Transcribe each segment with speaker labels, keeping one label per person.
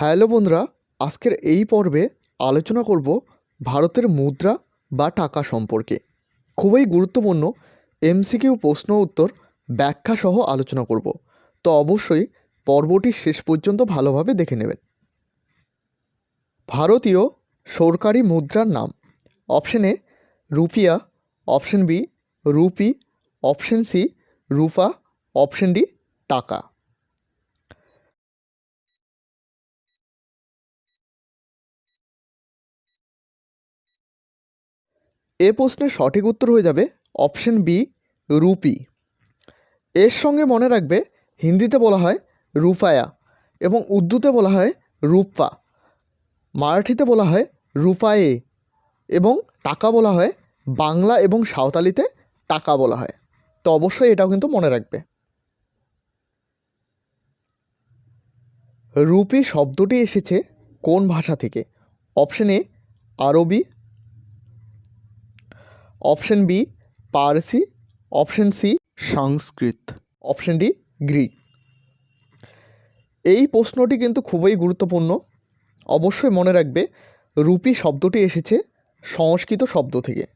Speaker 1: Hello বন্ধুরা, আজকের এই পর্বে আলোচনা করব ভারতের মুদ্রা বা টাকা সম্পর্কে। খুবই গুরুত্বপূর্ণ এমসিকিউ প্রশ্ন উত্তর ব্যাখ্যা সহ আলোচনা করব। তো অবশ্যই পর্বটি শেষ পর্যন্ত ভালোভাবে দেখে নেবেন। ভারতীয় সরকারি মুদ্রার নাম। Option A, রুপিয়া, option B, rupee, option C Rufa option D, টাকা। এ প্রশ্নের সঠিক উত্তর হয়ে যাবে অপশন বি, রুপি। এর সঙ্গে মনে রাখবে, হিন্দিতে বলা হয় রুফায়া এবং উর্দুতে বলা হয় রূপা মারাঠিতে বলা হয় রূপায়ে এবং টাকা বলা হয় বাংলা এবং সাঁওতালিতে টাকা বলা হয়। তো অবশ্যই এটাও কিন্তু মনে রাখবে। রুপি শব্দটি এসেছে কোন ভাষা থেকে? Option A, Arabi option B, Parsi. Option C, Sanskrit. Option D, Greek. এই প্রশ্নটি কিন্তু খুবই গুরুত্বপূর্ণ। অবশ্যই মনে রাখবে, রুপি শব্দটি এসেছে সংস্কৃত শব্দ থেকে।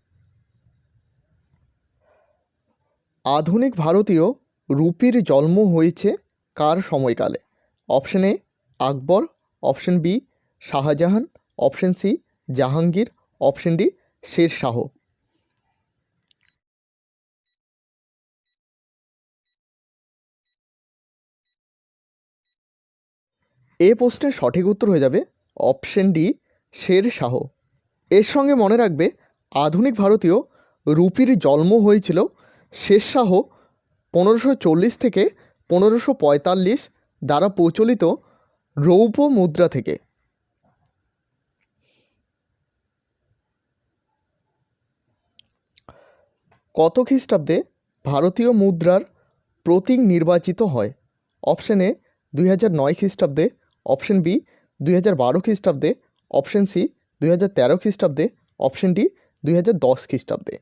Speaker 1: আধুনিক ভারতীয় রুপির জন্ম হয়েছে কার সময়কালে? Option A, Akbar. Option B, Shah Jahan. Option C, Jahangir. Option D, Sher এ প্রশ্নের সঠিক উত্তর হয়ে যাবে অপশন ডি, শের শাহ। এর সঙ্গে মনে রাখবে, আধুনিক ভারতীয় রুপির জন্ম হয়েছিল শের শাহ পনেরোশো চল্লিশ থেকে পনেরোশো পঁয়তাল্লিশ দ্বারা প্রচলিত রৌপ্য মুদ্রা থেকে। কত খ্রিস্টাব্দে ভারতীয় মুদ্রার প্রতীক নির্বাচিত হয়? অপশানে দুই হাজার নয় খ্রিস্টাব্দে অপশন বি, দুই হাজার বারো খ্রিস্টাব্দে, অপশন সি, দুই হাজার তেরো খ্রিস্টাব্দে, অপশন ডি, দুই হাজার দশ খ্রিস্টাব্দে।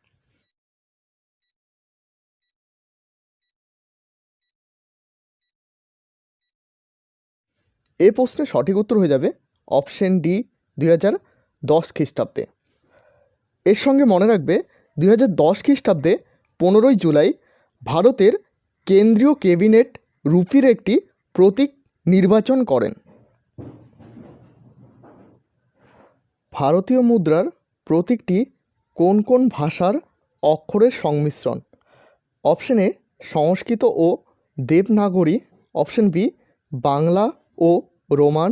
Speaker 1: এ প্রশ্নের সঠিক উত্তর হয়ে যাবে অপশন ডি, দুই হাজার দশ খ্রিস্টাব্দে। এর সঙ্গে মনে রাখবে দুই হাজার দশ খ্রিস্টাব্দে পনেরোই জুলাই ভারতের কেন্দ্রীয় ক্যাবিনেট রুপির একটি প্রতীক নির্বাচন করেন। ভারতীয় মুদ্রার প্রতীকটি কোন কোন ভাষার অক্ষরের সংমিশ্রণ? অপশন এ, সংস্কৃত ও দেবনাগরী। অপশন বি, বাংলা ও রোমান।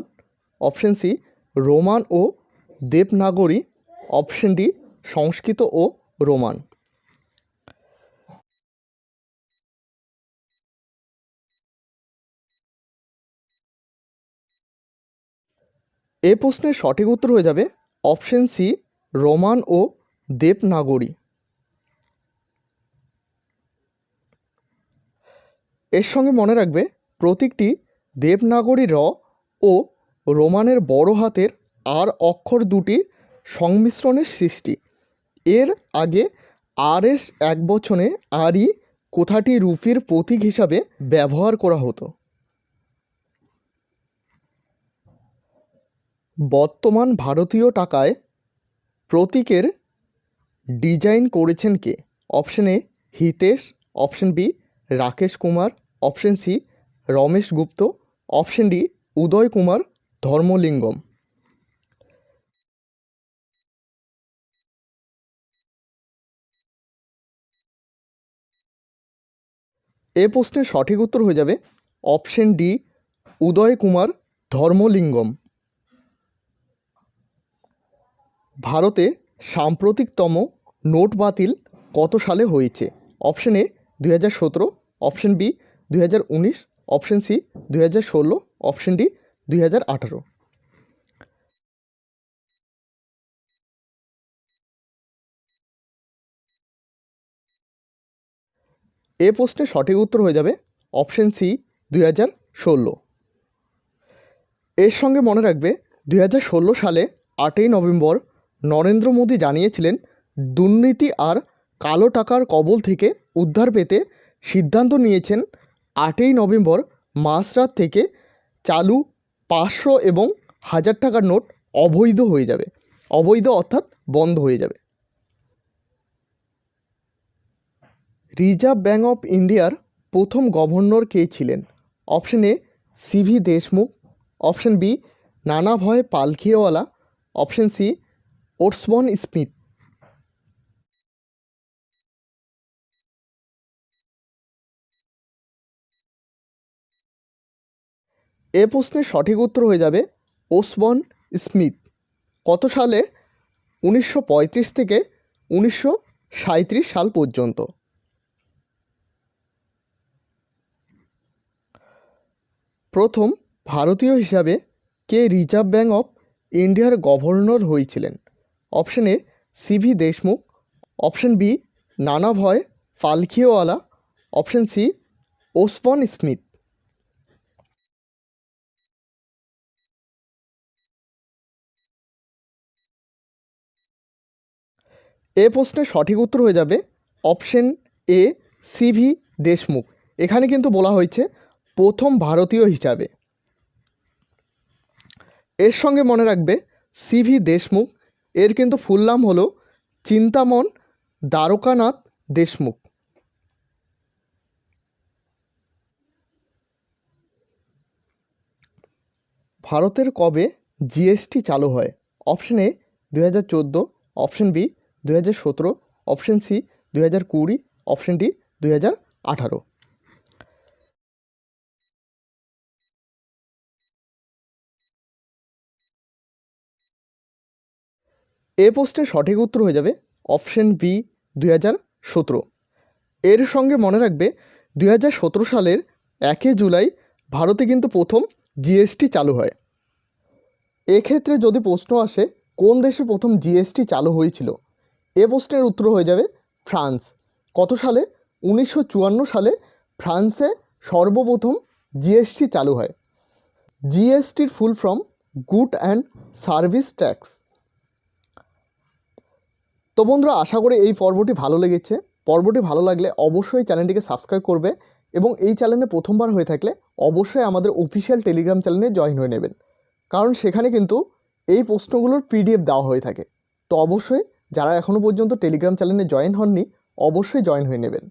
Speaker 1: অপশন সি, রোমান ও দেবনাগরী। অপশন ডি, সংস্কৃত ও রোমান। এ প্রশ্নের সঠিক উত্তর হয়ে যাবে অপশন সি, রোমান ও দেবনাগরী। এর সঙ্গে মনে রাখবে, প্রতীকটি দেবনাগরী র ও রোমানের বড় হাতের আর অক্ষর দুটির সংমিশ্রণের সৃষ্টি। এর আগে আর এস এক বছরে আরই কথাটি রুপির প্রতীক হিসাবে ব্যবহার করা হতো। বর্তমান ভারতীয় টাকায় প্রতীকের ডিজাইন করেছেন কে? Option A Hitesh, option B Rakesh Kumar, option C Ramesh Gupta, option D Uday Kumar, Dharmalingam. এ প্রশ্নের সঠিক উত্তর হয়ে যাবে অপশন ডি উদয় কুমার, ধর্মলিঙ্গম। ভারতে সাম্প্রতিকতম নোট বাতিল কত সালে হয়েছে? অপশন এ, দুই হাজার সতেরো, অপশন বি, দুই হাজার উনিশ, অপশন সি, দুই হাজার ষোলো, অপশন ডি, দুই হাজার আঠারো। এ প্রশ্নের সঠিক উত্তর হয়ে যাবে অপশন সি, দুই হাজার ষোলো। এর সঙ্গে মনে রাখবে, দুই হাজার ষোলো সালে আটই নভেম্বর নরেন্দ্র মোদী জানিয়েছিলেন, দুর্নীতি আর কালো টাকার কবল থেকে উদ্ধার পেতে সিদ্ধান্ত নিয়েছেন আটই নভেম্বর মাসরাত থেকে চালু পাঁচশো এবং হাজার টাকার নোট অবৈধ হয়ে যাবে। অবৈধ অর্থাৎ বন্ধ হয়ে যাবে। রিজার্ভ ব্যাঙ্ক অফ ইন্ডিয়ার প্রথম গভর্নর কে ছিলেন? Option A CV Deshmukh. Option B, Nanabhoy Palkhivala. Option C Osborne Smith. এ প্রশ্নের সঠিক উত্তর হয়ে যাবে ওসবন স্মিথ। কত সালে উনিশশো পঁয়ত্রিশ থেকে উনিশশো সাঁইত্রিশ সাল পর্যন্ত? প্রথম ভারতীয় হিসাবে কে রিজার্ভ ব্যাঙ্ক অফ ইন্ডিয়ার গভর্নর হয়েছিলেন? Option A CV Deshmukh option B Nanabhoy Palkhivala option C Osborne Smith এ প্রশ্নের সঠিক উত্তর হয়ে যাবে অপশন এ সিভি দেশমুখ এখানে কিন্তু বলা হয়েছে প্রথম ভারতীয় হিসাবে। এর সঙ্গে মনে রাখবে সিভি দেশমুখ এর কিন্তু ফুল নাম হলো চিন্তামন দ্বারকানাথ দেশমুখ। ভারতের কবে জিএসটি চালু হয়? অপশন এ দু হাজার চোদ্দ অপশন বি দু হাজার সতেরো অপশন সি দু হাজার কুড়ি অপশন ডি দু হাজার আঠারো। এ পোস্টের সঠিক উত্তর হয়ে যাবে অপশন বি দুই হাজার সতেরো। এর সঙ্গে মনে রাখবে, দুই হাজার সতেরো সালের একে জুলাই ভারতে কিন্তু প্রথম জিএসটি চালু হয়। এক্ষেত্রে যদি প্রশ্ন আসে, কোন দেশে প্রথম জিএসটি চালু হয়েছিল? এ প্রশ্নের উত্তর হয়ে যাবে ফ্রান্স। কত সালে? উনিশশো চুয়ান্ন সালে ফ্রান্সে সর্বপ্রথম জিএসটি চালু হয়। জিএসটির full form good and service tax তো বন্ধুরা, আশা করি এই পর্বটি ভালো লেগেছে। পর্বটি ভালো লাগলে অবশ্যই চ্যানেলটিকে সাবস্ক্রাইব করবে এবং এই চ্যানেলে প্রথমবার হয়ে থাকলে অবশ্যই আমাদের অফিসিয়াল টেলিগ্রাম চ্যানেলে জয়েন হয়ে নেবেন। কারণ সেখানে কিন্তু এই প্রশ্নগুলোর পিডিএফ দেওয়া হয়ে থাকে। তো অবশ্যই যারা এখনও পর্যন্ত টেলিগ্রাম চ্যানেলে জয়েন হননি, অবশ্যই জয়েন হয়ে নেবেন।